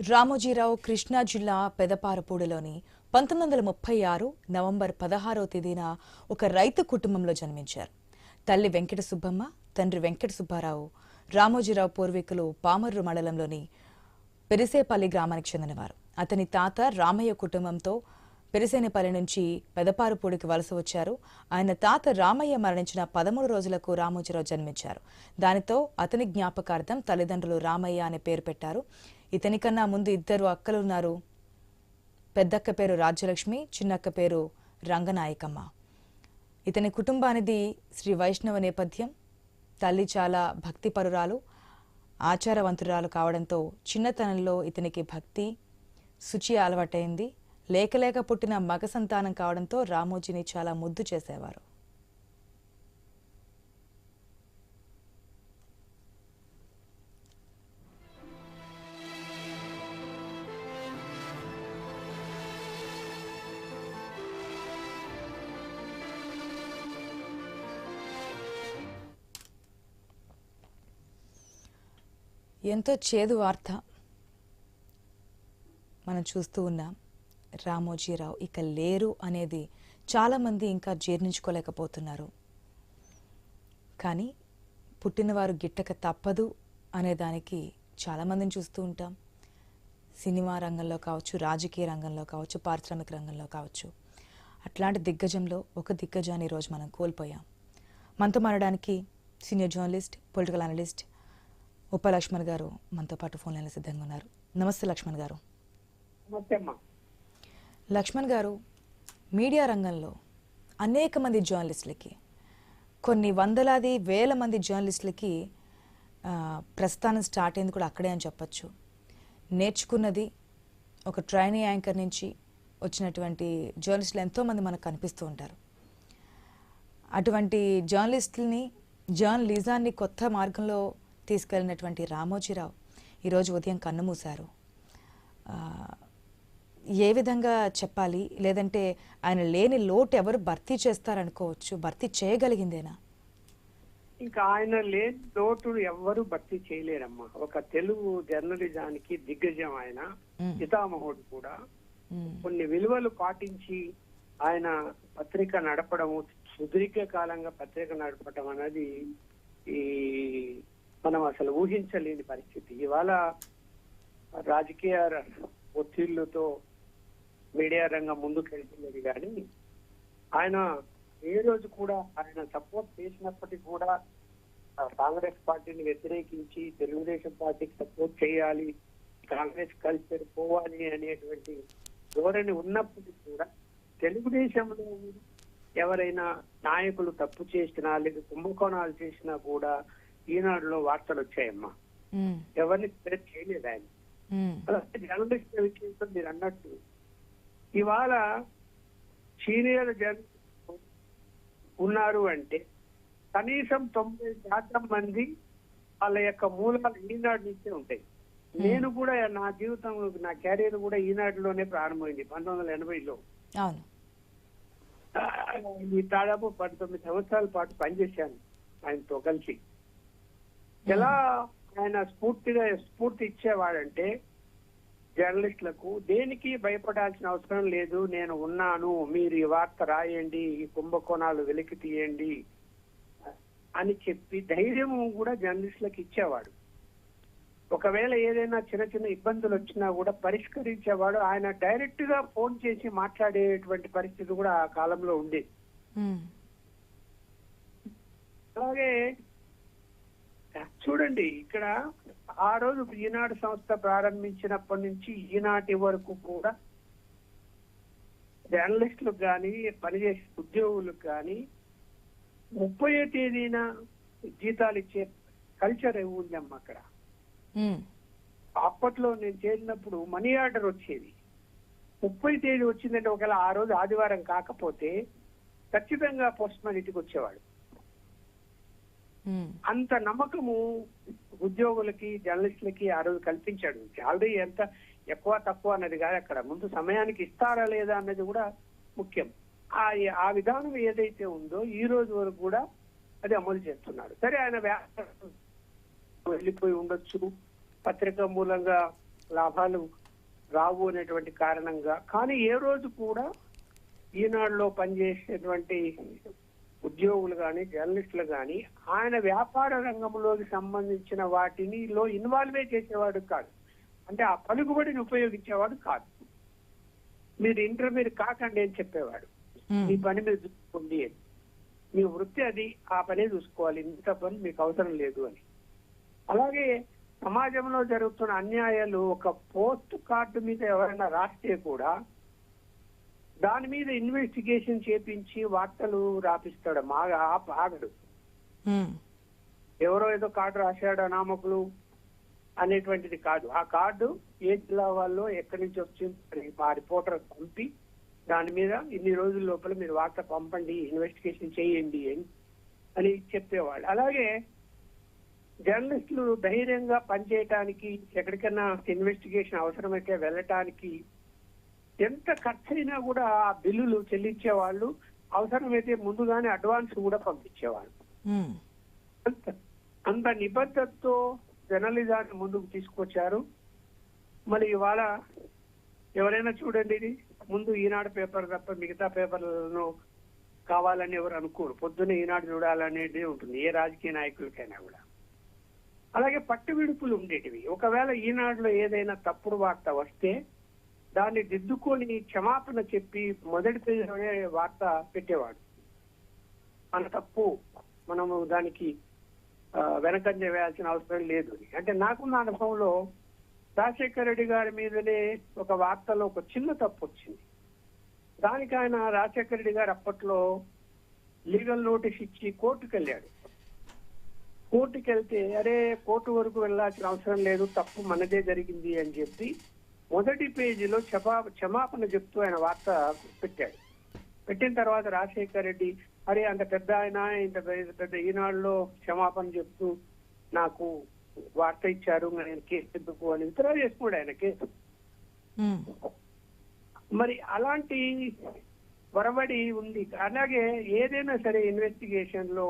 రామోజీరావు కృష్ణా జిల్లా పెదపారపూడిలోని పంతొమ్మిది వందల ముప్పై ఆరు నవంబర్ పదహారవ తేదీన ఒక రైతు కుటుంబంలో జన్మించారు. తల్లి వెంకట సుబ్బమ్మ తండ్రి వెంకట సుబ్బారావు రామోజీరావు పూర్వీకులు పామర్రు మండలంలోని పెరిసేపల్లి గ్రామానికి చెందినవారు. అతని తాత రామయ్య కుటుంబంతో పెరిసేనపల్లి నుంచి పెదపారుపూడికి వలస వచ్చారు. ఆయన తాత రామయ్య మరణించిన పదమూడు రోజులకు రామోజీరావు జన్మించారు. దానితో అతని జ్ఞాపకార్థం తల్లిదండ్రులు రామయ్య అనే పేరు పెట్టారు. ఇతనికన్నా ముందు ఇద్దరు అక్కలున్నారు. పెద్దక్క పేరు రాజ్యలక్ష్మి చిన్నక్క పేరు రంగనాయకమ్మ. ఇతని కుటుంబానిది శ్రీ వైష్ణవ నేపథ్యం. తల్లి చాలా భక్తిపరురాలు ఆచారవంతురాలు కావడంతో చిన్నతనంలో ఇతనికి భక్తి శుచి అలవాటైంది. లేకలేక పుట్టిన మగ సంతానం కావడంతో రామోజీని చాలా ముద్దు చేసేవారు. ఎంతో చేదు వార్త మనం చూస్తూ ఉన్నాం. రామోజీరావు ఇక లేరు అనేది చాలామంది ఇంకా జీర్ణించుకోలేకపోతున్నారు. కానీ పుట్టినవారు గిట్టక తప్పదు అనే దానికి చాలామందిని చూస్తూ ఉంటాం. సినిమా రంగంలో కావచ్చు రాజకీయ రంగంలో కావచ్చు పారిశ్రామిక రంగంలో కావచ్చు. అట్లాంటి దిగ్గజంలో ఒక దిగ్గజాన్ని ఈరోజు మనం కోల్పోయాం. మనతో మారడానికి సీనియర్ జర్నలిస్ట్ పొలిటికల్ అనలిస్ట్ ఉప లక్ష్మణ్ గారు మనతో పాటు ఫోన్ లైన్లో సిద్ధంగా ఉన్నారు. నమస్తే లక్ష్మణ్ గారు. లక్ష్మణ్ గారు మీడియా రంగంలో అనేక మంది జర్నలిస్టులకి కొన్ని వందలాది వేల మంది జర్నలిస్టులకి ప్రస్థానం స్టార్ట్ అయింది కూడా అక్కడే అని చెప్పొచ్చు. నేర్చుకున్నది ఒక ట్రైనీ యాంకర్ నుంచి వచ్చినటువంటి జర్నలిస్టులు ఎంతోమంది మనకు కనిపిస్తూ ఉంటారు. అటువంటి జర్నలిస్టుల్ని జర్నలిజాన్ని కొత్త మార్గంలో తీసుకెళ్ళినటువంటి రామోజీరావు ఈరోజు ఉదయం కన్నుమూశారు ఏ విధంగా చెప్పాలి? లేదంటే ఆయన లేని లోటు ఎవరు భర్తీ చేస్తారనుకోవచ్చు? భర్తీ చేయగలిగిందేనా? ఇంకా ఆయన లేని లోటు ఎవ్వరూ భర్తీ చేయలేరమ్మా. ఒక తెలుగు జర్నలిజానికి దిగ్గజం ఆయన. పితామహుడు కూడా. కొన్ని విలువలు పాటించి ఆయన పత్రిక నడపడం సుదీర్ఘ కాలంగా పత్రిక నడపడం అనేది ఈ మనం అసలు ఊహించలేని పరిస్థితి. ఇవాళ రాజకీయ ఒత్తిళ్ళతో మీడియా రంగం ముందుకెళ్తున్నది కానీ ఆయన ఏ రోజు కూడా ఆయన సపోర్ట్ చేసినప్పటికీ కూడా కాంగ్రెస్ పార్టీని వ్యతిరేకించి తెలుగుదేశం పార్టీకి సపోర్ట్ చేయాలి కాంగ్రెస్ కల్చర్ పోవాలి అనేటువంటి ధోరణి ఉన్నప్పటికీ కూడా తెలుగుదేశంలో ఎవరైనా నాయకులు తప్పు చేసినా లేదా కుంభకోణాలు చేసినా కూడా ఈనాడులో వార్తలు వచ్చాయమ్మా. మ్మ్. ఎవరిని థ్రెట్ చేయలేదు ఆయన. అలాగే జర్నలిస్ట్ విషయంలో మీరు అన్నట్టు ఇవాళ సీనియర్ జర్నలిస్ట్ ఉన్నారు అంటే కనీసం తొంభై శాతం మంది వాళ్ళ యొక్క మూలాలు ఈనాడు నుంచే ఉంటాయి. నేను కూడా నా జీవితం నా క్యారియర్ కూడా ఈనాడులోనే ప్రారంభమైంది పంతొమ్మిది వందల ఎనభైలో. దాదాపు పంతొమ్మిది సంవత్సరాల పాటు పనిచేశాను ఆయనతో కలిసి. ఎలా ఆయన స్ఫూర్తిగా స్ఫూర్తి ఇచ్చేవాడంటే జర్నలిస్టులకు దేనికి భయపడాల్సిన అవసరం లేదు నేను ఉన్నాను మీరు ఈ వార్త రాయండి ఈ కుంభకోణాలు వెలికి తీయండి అని చెప్పి ధైర్యం కూడా జర్నలిస్టులకు ఇచ్చేవాడు. ఒకవేళ ఏదైనా చిన్న చిన్న ఇబ్బందులు వచ్చినా కూడా పరిష్కరించేవాడు. ఆయన డైరెక్ట్గా ఫోన్ చేసి మాట్లాడేటువంటి పరిస్థితి కూడా ఆ కాలంలో ఉండేది. అలాగే చూడండి ఇక్కడ ఆ రోజు ఈనాడు సంస్థ ప్రారంభించినప్పటి నుంచి ఈనాటి వరకు కూడా జర్నలిస్టులకు కానీ పనిచేసే ఉద్యోగులకు కానీ ముప్పై తేదీన జీతాలు ఇచ్చే కల్చర్ ఉందమ్మా అక్కడ. అప్పట్లో నేను చేరినప్పుడు మనీ ఆర్డర్ వచ్చేది ముప్పై తేదీ వచ్చిందంటే ఒకవేళ ఆ రోజు ఆదివారం కాకపోతే ఖచ్చితంగా పోస్ట్ మ్యాన్ ఇంటికి వచ్చేవాడు. Hmm. అంత నమ్మకము ఉద్యోగులకి జర్నలిస్టులకి ఆ రోజు కల్పించాడు. శాలరీ ఎంత ఎక్కువ తక్కువ అన్నది కాదు అక్కడ. ముందు సమయానికి ఇస్తారా లేదా అన్నది కూడా ముఖ్యం. ఆ ఆ విధానం ఏదైతే ఉందో ఈ రోజు వరకు కూడా అది అమలు చేస్తున్నాడు సరే ఆయన వ్యాపారం వెళ్ళిపోయి ఉండొచ్చు. పత్రిక మూలంగా లాభాలు రావు అనేటువంటి కారణంగా. కానీ ఏ రోజు కూడా ఈనాడులో పనిచేసేటువంటి ఉద్యోగులు కానీ జర్నలిస్టులు కానీ ఆయన వ్యాపార రంగంలోకి సంబంధించిన వాటిని లో ఇన్వాల్వే చేసేవాడు కాదు. అంటే ఆ పలుకుబడిని ఉపయోగించేవాడు కాదు. మీరు ఇంటర్వ్యూ కాకండి అని చెప్పేవాడు. మీ పని మీరు చూసుకోండి అని. మీ వృత్తి అది ఆ పనే చూసుకోవాలి. ఇంత పని మీకు అవసరం లేదు అని. అలాగే సమాజంలో జరుగుతున్న అన్యాయాలు ఒక పోస్ట్ కార్డు మీద ఎవరైనా రాస్తే కూడా దాని మీద ఇన్వెస్టిగేషన్ చేపించి వార్తలు రాపిస్తాడు. మాగా ఆప- ఆగడు. ఎవరో ఏదో కార్డు రాశాడు అనామకులు అనేటువంటిది కాదు. ఆ కార్డు ఏ జిల్లా వాళ్ళు ఎక్కడి నుంచి వచ్చింది మా రిపోర్టర్ పంపి దాని మీద ఇన్ని రోజుల లోపల మీరు వార్త పంపండి ఇన్వెస్టిగేషన్ చేయండి అని అని చెప్పేవాళ్ళు. అలాగే జర్నలిస్టులు ధైర్యంగా పనిచేయటానికి ఎక్కడికైనా ఇన్వెస్టిగేషన్ అవసరమైతే వెళ్ళటానికి ఎంత ఖర్చైనా కూడా ఆ బిల్లులు చెల్లించేవాళ్ళు అవసరమైతే ముందుగానే అడ్వాన్స్ కూడా పంపించేవాళ్ళు. అంత అంత నిబద్ధతతో జర్నలిజాన్ని ముందుకు తీసుకొచ్చారు. మరి ఇవాళ ఎవరైనా చూడండి ఇది ముందు ఈనాడు పేపర్ తప్ప మిగతా పేపర్లను కావాలని ఎవరు అనుకోరు. పొద్దున్న ఈనాడు చూడాలనేది ఉంటుంది ఏ రాజకీయ నాయకులకైనా కూడా. అలాగే పట్టు విడుపులు ఉండేటివి. ఒకవేళ ఈనాడులో ఏదైనా తప్పుడు వార్త వస్తే దాన్ని దిద్దుకొని క్షమాపణ చెప్పి మొదటి పేజీలోనే వార్త పెట్టేవాడు. మన తప్పు మనము దానికి వెనకంజ వేయాల్సిన అవసరం లేదు. అని. అంటే నాకున్న అనుభవంలో రాజశేఖర రెడ్డి గారి మీదనే ఒక వార్తలో ఒక చిన్న తప్పు వచ్చింది. దానికి ఆయన రాజశేఖర రెడ్డి గారు అప్పట్లో లీగల్ నోటీస్ ఇచ్చి కోర్టుకు వెళ్ళాడు. కోర్టుకు వెళ్తే అరే కోర్టు వరకు వెళ్ళాల్సిన అవసరం లేదు తప్పు మనదే జరిగింది అని చెప్పి మొదటి పేజీలో క్షమా క్షమాపణ చెప్తూ ఆయన వార్త పెట్టాడు. పెట్టిన తర్వాత రాజశేఖర్ రెడ్డి అరే అంత పెద్ద ఆయన ఇంత పెద్ద పెద్ద ఈనాడులో క్షమాపణ చెప్తూ నాకు వార్త ఇచ్చారు నేను కేసు ఎందుకు? అని విత్డ్రా చేసుకున్నాడు ఆయన కేసు. మరి అలాంటి వరవడి ఉంది. అలాగే ఏదైనా సరే ఇన్వెస్టిగేషన్లో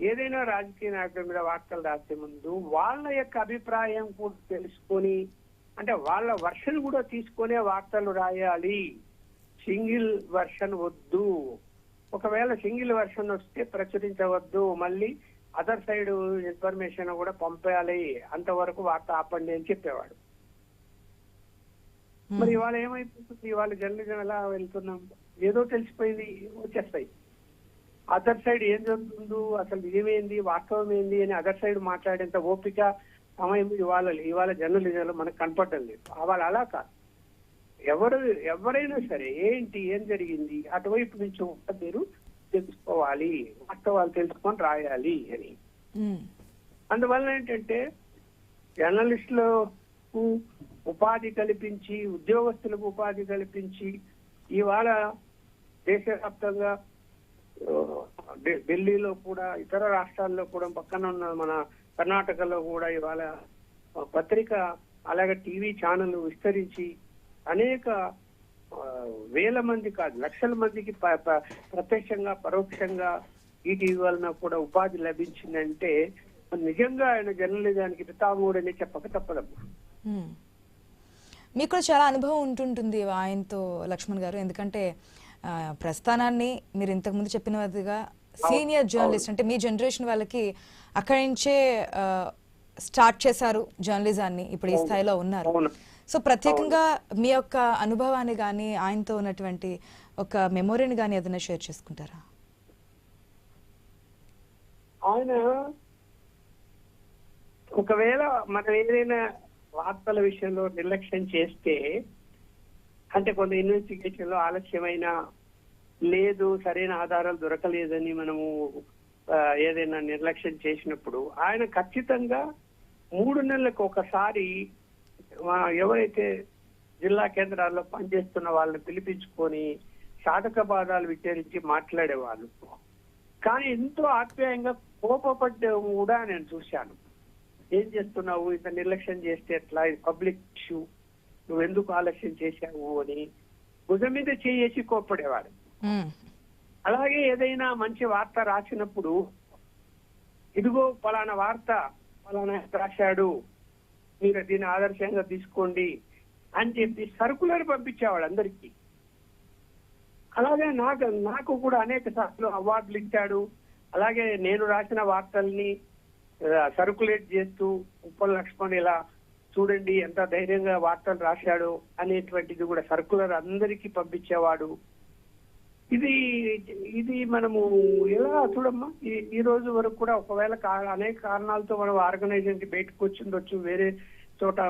ఏదైనా రాజకీయ నాయకుల మీద వార్తలు రాసే ముందు వాళ్ళ యొక్క అభిప్రాయం కూడా తెలుసుకొని అంటే వాళ్ళ వర్షన్ కూడా తీసుకొనే వార్తలు రాయాలి. సింగిల్ వర్షన్ వద్దు. ఒకవేళ సింగిల్ వర్షన్ వస్తే ప్రచురించవద్దు. మళ్ళీ అదర్ సైడ్ ఇన్ఫర్మేషన్ కూడా పంపేయాలి అంతవరకు వార్త ఆపండి అని చెప్పేవాడు. మరి ఇవాళ ఏమైపోతుంది? ఇవాళ జర్నలిజం ఎలా వెళ్తున్నాం? ఏదో తెలిసిపోయింది వచ్చేస్తాయి. అదర్ సైడ్ ఏం జరుగుతుందో అసలు ఏమైంది వాస్తవం ఏంది అని అదర్ సైడ్ మాట్లాడేంత ఓపిక సమయం ఇవాళ ఇవాళ జర్నలిజంలో మనకు కనపడడం లేదు. ఇవాళ అలా కాదు. ఎవరు ఎవరైనా సరే ఏంటి ఏం జరిగింది అటువైపు నుంచి మీరు తెలుసుకోవాలి వాస్తవాలు తెలుసుకొని రాయాలి అని. అందువల్ల ఏంటంటే జర్నలిస్టులకు ఉపాధి కల్పించి ఉద్యోగస్తులకు ఉపాధి కల్పించి ఇవాళ దేశవ్యాప్తంగా ఢిల్లీలో కూడా ఇతర రాష్ట్రాల్లో కూడా పక్కన ఉన్న మన కర్ణాటకలో కూడా ఇవాళ పత్రిక అలాగే టీవీ ఛానల్ విస్తరించి అనేక వేల మంది కాదు లక్షల మందికి ప- ప్రత్యక్షంగా పరోక్షంగా ఈటీవీ వలన కూడా ఉపాధి లభించిందంటే నిజంగా ఆయన జర్నలిజానికి పితామూడని చెప్పక తప్పదమ్మా. మీకు కూడా చాలా అనుభవం ఉంటుంటుంది ఆయనతో లక్ష్మణ్ గారు. ఎందుకంటే ప్రస్థానాన్ని మీరు ఇంతకుముందు చెప్పినదిగా సీనియర్ జర్నలిస్ట్ అంటే మీ జనరేషన్ వాళ్ళకి అక్కడి నుంచే స్టార్ట్ చేశారు జర్నలిజాన్ని ఇప్పుడు ఈ స్థాయిలో ఉన్నారు. సో ప్రత్యేకంగా మీ యొక్క అనుభవాన్ని కానీ ఆయనతో ఉన్నటువంటి ఒక మెమొరీని కానీ ఏదైనా షేర్ చేసుకుంటారా? ఆయన ఒకవేళ మనం ఏదైనా వార్తల విషయంలో నిర్లక్ష్యం చేస్తే అంటే కొంత ఇన్వెస్టిగేషన్లో ఆలస్యమైన లేదు సరైన ఆధారాలు దొరకలేదని మనము ఏదైనా నిర్లక్ష్యం చేసినప్పుడు ఆయన ఖచ్చితంగా మూడు నెలలకు ఒకసారి ఎవరైతే జిల్లా కేంద్రాల్లో పనిచేస్తున్న వాళ్ళని పిలిపించుకొని సాధక బాధాలు విచారించి మాట్లాడేవాళ్ళు. కానీ ఎంతో ఆప్యాయంగా కోపపడ్డం కూడా నేను చూశాను. ఏం చేస్తున్నావు? ఇంత నిర్లక్ష్యం చేస్తే ఎట్లా? ఇది పబ్లిక్ ఇష్యూ. నువ్వు ఎందుకు ఆలస్యం చేశావు అని భుజం మీద చేసి కోప్పడేవాడు. అలాగే ఏదైనా మంచి వార్త రాసినప్పుడు ఇదిగో పలానా వార్త పలానా రాశాడు మీరు దీన్ని ఆదర్శంగా తీసుకోండి అని చెప్పి సర్కులర్ పంపించేవాడు అందరికీ. అలాగే నాకు నాకు కూడా అనేక సార్లు అవార్డులు ఇచ్చాడు. అలాగే నేను రాసిన వార్తల్ని సర్కులేట్ చేస్తూ ఉప్పల లక్ష్మణ్ ఇలా చూడండి ఎంత ధైర్యంగా వార్తలు రాశాడు అనేటువంటిది కూడా సర్కులర్ అందరికీ పంపించేవాడు. ఇది ఇది మనము ఎలా చూడమ్మా? ఈ రోజు వరకు కూడా ఒకవేళ అనేక కారణాలతో మనం ఆర్గనైజేషన్ బయటకు వచ్చి ఉండొచ్చు వేరే చోట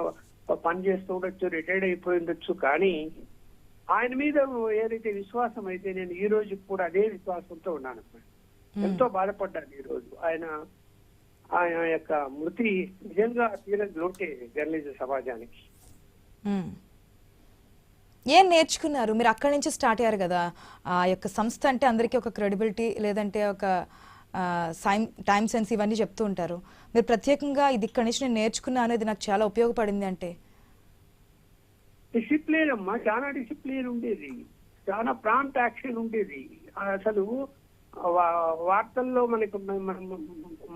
పని చేస్తూ ఉండొచ్చు రిటైర్డ్ అయిపోయి ఉండొచ్చు కానీ ఆయన మీద ఏదైతే విశ్వాసం అయితే నేను ఈ రోజు కూడా అదే విశ్వాసంతో ఉన్నాను. ఎంతో బాధపడ్డాను ఈ రోజు. ఆయన ఆయన యొక్క మృతి నిజంగా తీరని లోటే జర్నలిజం సమాజానికి. ఏం నేర్చుకున్నారు? మీరు అక్కడి నుంచి స్టార్ట్ అయ్యారు కదా. ఆ యొక్క సంస్థ అంటే అందరికీ ఒక క్రెడిబిలిటీ లేదంటే ఒక సైమ్ టైమ్ సెన్స్ ఇవన్నీ చెప్తూ ఉంటారు. మీరు ప్రత్యేకంగా ఇది ఇక్కడి నుంచి నేను నేర్చుకున్నా అనేది నాకు చాలా ఉపయోగపడింది అంటే? డిసిప్లిన్ అమ్మా చాలా డిసిప్లిన్ ఉండేది. చాలా ప్రాంప్ట్ యాక్షన్ ఉండేది. అసలు వార్తల్లో మనకు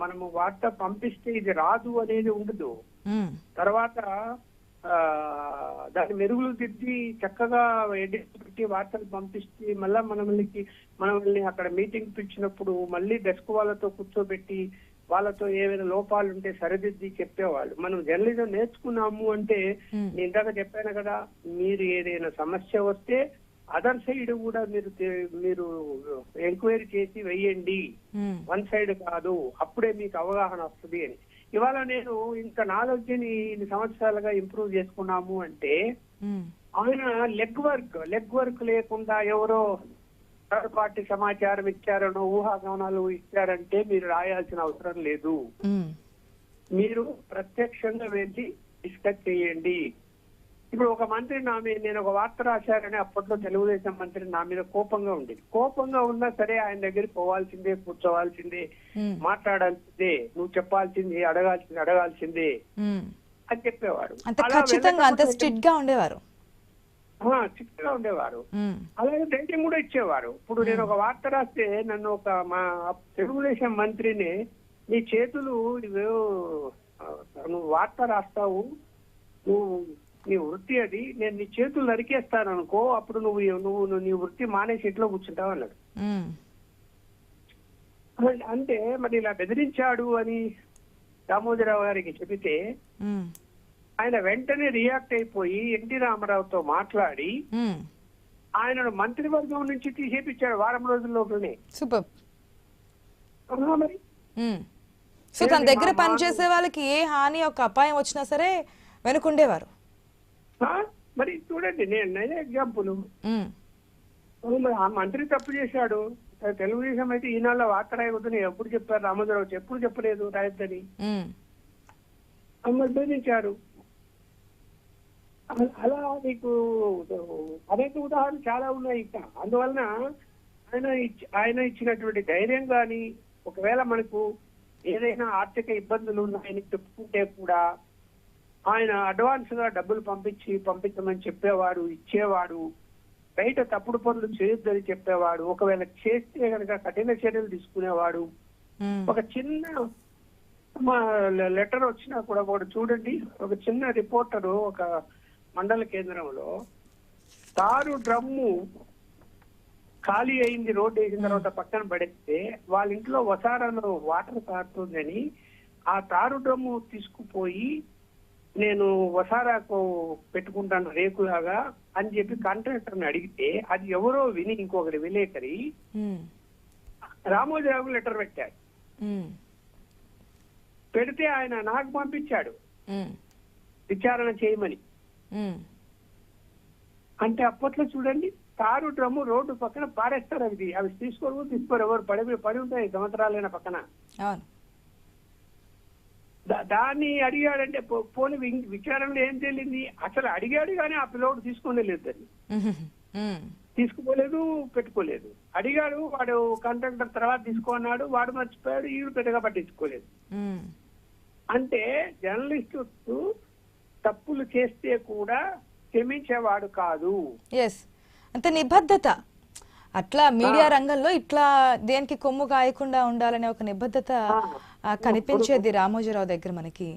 మనము వార్త పంపిస్తే ఇది రాదు అనేది ఉండదు. తర్వాత ఆ దాని మెరుగులు దిద్ది చక్కగా ఎడిట్ పెట్టి వార్తలు పంపిస్తే మళ్ళా మనల్ని మనల్ని అక్కడ మీటింగ్ పిలిచినప్పుడు మళ్ళీ డెస్క్ వాళ్ళతో కూర్చోబెట్టి వాళ్ళతో ఏమైనా లోపాలు ఉంటే సరిదిద్ది చెప్పేవాళ్ళు మనం జర్నలిజం నేర్చుకున్నాము అంటే. నేను ఇందాక చెప్పాను కదా మీరు ఏదైనా సమస్య వస్తే అదర్ సైడ్ కూడా మీరు మీరు ఎంక్వైరీ చేసి వెయ్యండి. వన్ సైడ్ కాదు అప్పుడే మీకు అవగాహన వస్తుంది అని ఇవాళ నేను ఇంత నాలెడ్జ్ని ఇన్ని సంవత్సరాలుగా ఇంప్రూవ్ చేసుకున్నాము అంటే. ఆయన లెగ్ వర్క్ లెగ్ వర్క్ లేకుండా ఎవరో థర్డ్ పార్టీ సమాచారం ఇచ్చారనో ఊహాగమనాలు ఇచ్చారంటే మీరు రాయాల్సిన అవసరం లేదు. మీరు ప్రత్యక్షంగా వెళ్ళి డిస్కస్ చేయండి ఇప్పుడు ఒక మంత్రి నా మీద నేను ఒక వార్త రాశారని అప్పట్లో తెలుగుదేశం మంత్రి నా మీద కోపంగా ఉండేది కోపంగా ఉన్నా సరే ఆయన దగ్గరికి పోవాల్సిందే కూర్చోవాల్సిందే. మాట్లాడాల్సిందే నువ్వు చెప్పాల్సిందే అడగాల్సింది అడగాల్సిందే. అని చెప్పేవాడు ఖచ్చితంగా అంత స్ట్రిక్ట్గా ఉండేవారు ఉండేవారు. అలాగే ధైర్యం కూడా ఇచ్చేవారు ఇప్పుడు నేను ఒక వార్త రాస్తే నన్ను ఒక మా తెలుగుదేశం మంత్రిని నీ చేతులు నువ్వు వార్త రాస్తావు నువ్వు నీ వృత్తి అది నేను నీ చేతులు నరికేస్తాను అనుకో అప్పుడు నువ్వు నువ్వు నువ్వు నీ వృత్తి మానేసి ఇంట్లో కూర్చుంటావు అన్నాడు. అంటే మరి ఇలా బెదిరించాడు అని దామోదరరావు గారికి చెబితే. ఆయన వెంటనే రియాక్ట్ అయిపోయి ఎన్టీ రామారావుతో మాట్లాడి. ఆయనను మంత్రివర్గం నుంచి తీసేపించాడు వారం రోజుల లోపలనే సూపర్ మరి. సో తన దగ్గర పనిచేసే వాళ్ళకి ఏ హాని ఒక అపాయం వచ్చినా సరే వెనుకుండేవారు? మరి చూడండి నేను నేనే ఎగ్జాంపుల్. మరి ఆ మంత్రి తప్పు చేశాడు. తెలుగుదేశం అయితే ఈనాళ్ళ వార్త రాయవద్దని ఎప్పుడు చెప్పారు రామోజీరావు ఎప్పుడు చెప్పలేదు రాయొద్దని. బెదిరించారు అల- మీకు అనేక ఉదాహరణలు చాలా ఉన్నాయి. ఇంకా అందువలన ఆయన ఆయన ఇచ్చినటువంటి ధైర్యం కానీ ఒకవేళ మనకు ఏదైనా ఆర్థిక ఇబ్బందులు ఉన్నాయని చెప్పుకుంటే కూడా ఆయన అడ్వాన్స్గా డబ్బులు పంపించి పంపించమని చెప్పేవాడు ఇచ్చేవాడు బయట తప్పుడు పనులు చేయొద్దని చెప్పేవాడు ఒకవేళ చేస్తే కనుక కఠిన చర్యలు తీసుకునేవాడు. ఒక చిన్న మా లెటర్ వచ్చినా కూడా ఒకటి చూడండి. ఒక చిన్న రిపోర్టరు ఒక మండల కేంద్రంలో తారు డ్రమ్ము ఖాళీ అయింది రోడ్డు వేసిన తర్వాత పక్కన పడేస్తే వాళ్ళ ఇంట్లో వసారాలో వాటర్ కారుతుందని ఆ తారు డ్రమ్ము తీసుకుపోయి నేను వసారాకు పెట్టుకుంటాను రేకులాగా అని చెప్పి కాంట్రాక్టర్ని అడిగితే అది ఎవరో విని ఇంకొకటి విలేకరి. రామోజీరావు లెటర్ పెట్టాడు. పెడితే ఆయన నాకు పంపించాడు. విచారణ చేయమని. అంటే అప్పట్లో చూడండి కారు డ్రమ్ము రోడ్డు పక్కన పారేస్తారు అవి అవి తీసుకోరు తీసుకోరు ఎవరు పడి పడి ఉంటాయి సంవత్సరాలైన పక్కన దాన్ని అడిగాడంటే పోనీ విచారణలో ఏం తెలియంది అసలు అడిగాడు కానీ ఆ పిల్లోడు తీసుకునే లేదు దాన్ని. తీసుకోలేదు పెట్టుకోలేదు. అడిగాడు వాడు కాంట్రాక్టర్ తర్వాత తీసుకో అన్నాడు వాడు మర్చిపోయాడు ఈడు పెద్దగా పట్టించుకోలేదు. అంటే జర్నలిస్టు తప్పులు చేస్తే కూడా క్షమించేవాడు కాదు. ఎస్ అంత నిబద్ధత. అట్లా మీడియా రంగంలో ఇట్లా దేనికి కొమ్ము కాయకుండా ఉండాలనే ఒక నిబద్ధత కనిపించేది రామోజీరావు దగ్గర మనకి.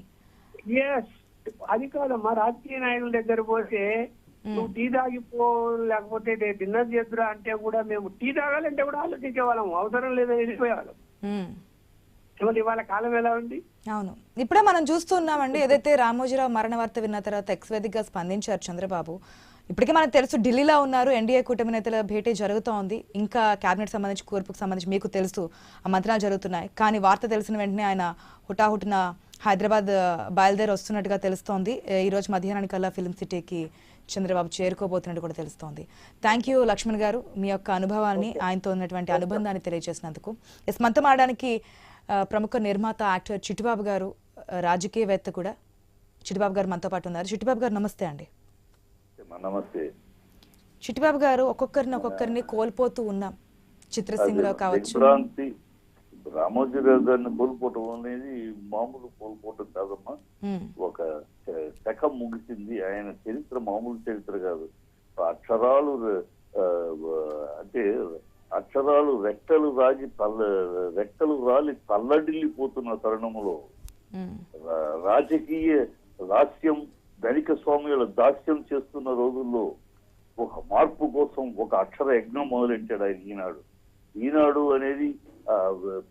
అది కాదమ్మా రాజకీయ నాయకుల దగ్గర పోతే నువ్వు టీ తాగిపో లేకపోతే డిన్నర్ చేద్దురా అంటే కూడా మేము టీ తాగాలంటే కూడా ఆలోచించే వాళ్ళం అవసరం లేదని వెళ్ళిపోయేవాళ్ళం. మరి ఇవాళ కాలం ఎలా ఉంది? అవును. ఇప్పుడే మనం చూస్తున్నామండి ఏదైతే రామోజీరావు మరణ వార్త విన్న తర్వాత ఎక్స్ వేదికగా స్పందించారు చంద్రబాబు ఇప్పటికే మనకు తెలుసు ఢిల్లీలో ఉన్నారు ఎన్డీఏ కూటమి నేతల భేటీ జరుగుతోంది. ఇంకా కేబినెట్ సంబంధించి కూర్పుకు సంబంధించి మీకు తెలుసు ఆ మంత్రాలు జరుగుతున్నాయి. కానీ వార్త తెలిసిన వెంటనే ఆయన హుటాహుటిన హైదరాబాద్ బయలుదేరి వస్తున్నట్టుగా తెలుస్తోంది. ఏ, ఈ రోజు మధ్యాహ్నానికల్లా ఫిల్మ్ సిటీకి చంద్రబాబు చేరుకోబోతున్నట్టు కూడా తెలుస్తోంది. థ్యాంక్ యూ లక్ష్మణ్ గారు మీ యొక్క అనుభవాన్ని ఆయనతో ఉన్నటువంటి అనుబంధాన్ని తెలియజేసినందుకు. ఎస్ మనతో మాడడానికి ప్రముఖ నిర్మాత యాక్టర్ చిట్టుబాబు గారు రాజకీయవేత్త కూడా. చిట్టుబాబు గారు మనతో పాటు ఉన్నారు. చిట్టుబాబు గారు నమస్తే అండి. నమస్తే చిట్టుబాబు గారు ఒక్కొక్కరిని ఒక్కొక్కరిని కోల్పోతూ ఉన్నాం. చిత్రసీమలో కావచ్చు. దిగ్భ్రాంతి రామోజీరావు గారిని కోల్పోవటం అనేది మామూలు కోల్పోవటం కాదమ్మా. ఒక శకం ముగిసింది. ఆయన చరిత్ర మామూలు చరిత్ర కాదు. అక్షరాలు అంటే అక్షరాలు రెక్కలు రాగి తల్ల రెక్కలు రాలి తల్లడిల్లిపోతున్న తరుణంలో రాజకీయ రాస్యం ధనిక స్వామ్యుల దాస్యం చేస్తున్న రోజుల్లో ఒక మార్పు కోసం ఒక అక్షర యజ్ఞం మొదలెట్టాడు ఆయన ఈనాడు. ఈనాడు అనేది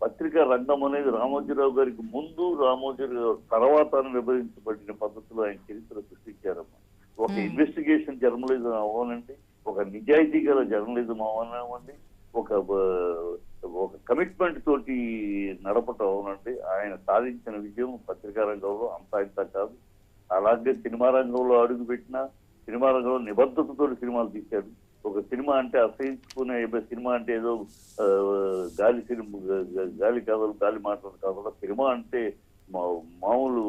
పత్రికా రంగం అనేది రామోజీరావు గారికి ముందు రామోజీరావు తర్వాత విభజించబడిన పద్ధతిలో ఆయన చరిత్ర సృష్టించారమ్మా. ఒక ఇన్వెస్టిగేషన్ జర్నలిజం అవ్వాలండి ఒక నిజాయితీ గల జర్నలిజం అవ్వనివ్వండి ఒక ఒక కమిట్మెంట్ తోటి నడపటం అవునండి ఆయన సాధించిన విజయం పత్రికా రంగంలో అంతా ఇంత కాదు. అలాగే సినిమా రంగంలో అడుగుపెట్టిన సినిమా రంగంలో నిబద్ధతతో సినిమాలు తీశాడు ఒక సినిమా అంటే అసహించుకునే సినిమా అంటే ఏదో గాలి సినిమా గాలి కథలు గాలి మాటలు కాకుండా సినిమా అంటే మా- మామూలు